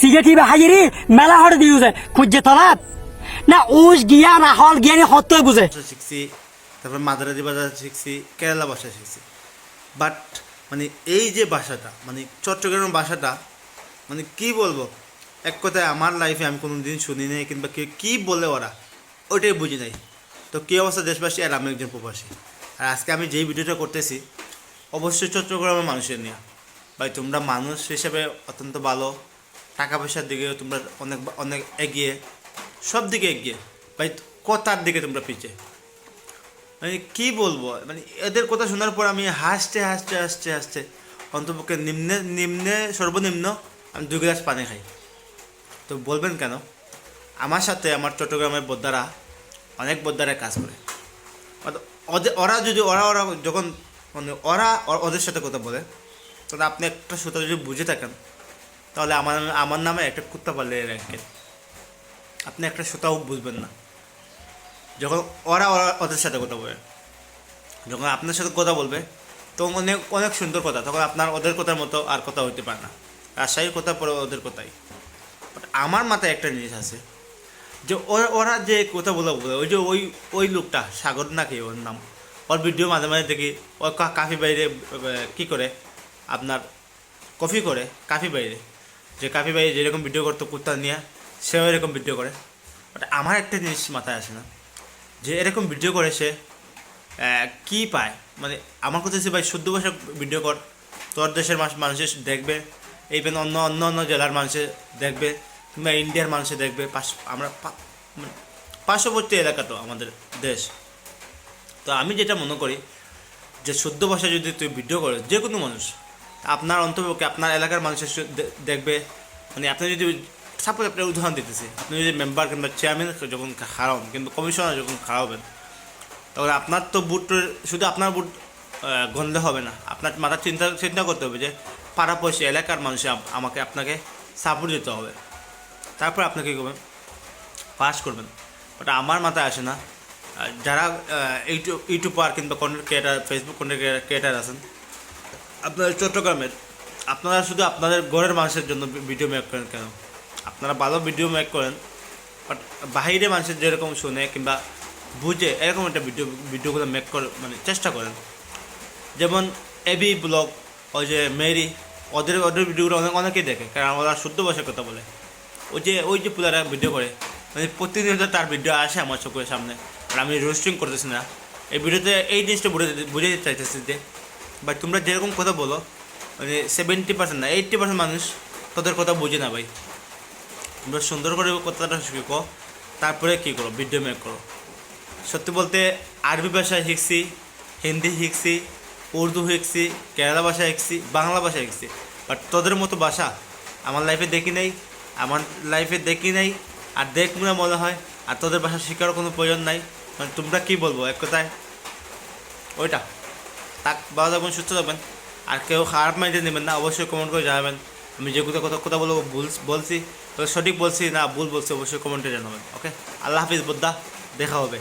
সিগারেটি বা হাজিরি মেলা হরে দিও যায় খুঁজছে তলাত। না উস গিয়া না হল গিয়া হত্যই বুঝে শিখছি, তারপর মাদারাজি ভাষা শিখছি, কেরালা ভাষা শিখছি। বাট মানে এই যে ভাষাটা মানে চট্টগ্রামের ভাষাটা মানে কি বলব? এক কথায় আমার লাইফে আমি কোনো দিন শুনি নাই, কিংবা কেউ কী বলে ওরা, ওইটাই বুঝি নাই। তো কী অবস্থা দেশবাসী? আর আমি একজন প্রবাসী। আর আজকে আমি যেই ভিডিওটা করতেছি, অবশ্যই চট্টগ্রামের মানুষের নিয়ে। ভাই, তোমরা মানুষ হিসেবে অত্যন্ত ভালো। টাকা পয়সার দিকেও তোমরা অনেক অনেক এগিয়ে, সব দিকে এগিয়ে। ভাই, কথার দিকে তোমরা পিছিয়ে। মানে কি বলব? মানে এদের কথা শোনার পর আমি হাসতে হাসতে হাসতে হাসতে অন্তপক্ষে নিম্নে নিম্নে, সর্বনিম্ন আমি দু গ্লাস পানি খাই। তো বলবেন কেন? আমার সাথে আমার চট্টগ্রামের বোদ্দারা অনেক বোদ্দারা কাজ করে। ওদের ওরা যদি, ওরা ওরা যখন মানে ওরা ওদের সাথে কথা বলে, তাহলে আপনি একটা সুতা যদি বুঝে থাকেন তাহলে আমার আমার নামে একটা কুত্তা পারলে রাখেন আপনি একটা সুতাও বুঝবেন না। যখন ওরা ওরা ওদের সাথে কথা বলে, যখন আপনার সাথে কথা বলবে, তখন অনেক অনেক সুন্দর কথা, তখন আপনার ওদের কথার মতো আর কথা হইতে পারে না। রাজশাহীর কথা পরে ওদের কথাই। বাট আমার মাথায় একটা জিনিস আছে, যে ওরা ওরা যে কথা বলে বলে, ওই যে ওই ওই লোকটা, সাগর নাকি ওর নাম, ওর ভিডিও মাঝে মাঝে দেখি, ও কা- কাফি বাইরে কি করে, আপনার কফি করে, কাফি বাইরে। যে কাফি ভাই যেরকম ভিডিও করতো কুত্তা নিয়ে, সেও এরকম ভিডিও করে। বাট আমার একটা জিনিস মাথায় আসে না, যে এরকম ভিডিও করে সে কী পায়? মানে আমার কথা হচ্ছে, ভাই, শুদ্ধ ভাষা ভিডিও কর। তোর দেশের মানুষ মানুষের দেখবে এইভেন অন্য অন্য অন্য জেলার মানুষে দেখবে, কিংবা ইন্ডিয়ার মানুষে দেখবে। পাশ আমরা মানে পার্শ্ববর্তী এলাকা তো আমাদের দেশ। তো আমি যেটা মনে করি, যে শুদ্ধ ভাষায় যদি তুই ভিডিও করে যে কোনো মানুষ আপনার অন্তপক্ষে আপনার এলাকার মানুষের দেখবে। মানে আপনি যদি সাপোজ আপনার উদাহরণ দিতেছি, আপনি যদি মেম্বার কিংবা চেয়ারম্যান যখন হারাবেন কিন্তু কমিশনার যখন হারাবেন তখন আপনার তো বুট শুধু আপনার বুট গন্ধে হবে না। আপনার মাথার চিন্তা চিন্তা করতে হবে যে পাড়া পয়সা এলাকার মানুষে আমাকে, আপনাকে সাপোর্ট দিতে হবে। তারপর আপনি কী করবেন? পাস করবেন। বাট আমার মাথায় আসে না যারা ইউটিউব, ইউটিউবার কিংবা content creator Facebook content creator আছেন আপনাদের চট্টগ্রামের, আপনারা শুধু আপনাদের ঘরের মানুষের জন্য ভিডিও মেক করেন কেন? আপনারা ভালো ভিডিও মেক করেন বাট বাহিরে মানুষের যেরকম শুনে কিংবা বুঝে এরকম একটা ভিডিও ভিডিওগুলো মেক করে মানে চেষ্টা করেন। যেমন এবি ব্লগ ওই যে মেরি ওদের ওদের ভিডিওগুলো অনেক, অনেকেই দেখে, কারণ ওরা শুদ্ধ ভাষায় কথা বলে। ওই যে ওই যে পুলারা ভিডিও করে মানে প্রতিনিয়ত তার ভিডিও আসে আমার চোখের সামনে, আর আমি রোস্টিং করতেছি না। এই ভিডিওতে এই জিনিসটা বুঝে বুঝে চাইতেছি যে ভাই, তোমরা যেরকম কথা বলো মানে সেভেন্টি পার্সেন্ট না এইট্টি পার্সেন্ট মানুষ তোদের কথা বুঝে না ভাই। তোমরা সুন্দর করে কথাটা শিখো তারপরে কী করো ভিডিও মেক করো। সত্যি বলতে, আরবি ভাষা শিখছি, হিন্দি শিখছি, উর্দু শিখছি, কেরালা ভাষা শিখছি, বাংলা ভাষা শিখছি। বাট তোদের মতো ভাষা আমার লাইফে দেখি নাই, আমার লাইফে দেখি নাই, আর দেখব না মনে হয়, আর তোদের ভাষা শেখারও কোনো প্রয়োজন নাই। মানে তোমরা কী বলব, এক কথায়? ওইটা। তাক ভালো থাকবেন সুস্থ থাকবেন, আর কেউ খারাপ মাইন্ডে নেবেন না, অবশ্যই কমেন্ট করে জানাবেন। আমি যেগুলো কথা কথা বলব, ভুল বলছি সঠিক বলছি না, ভুল বলছি, অবশ্যই কমেন্টে জানাবেন ওকে আল্লাহ হাফিজ বুদ্দা দেখা হবে।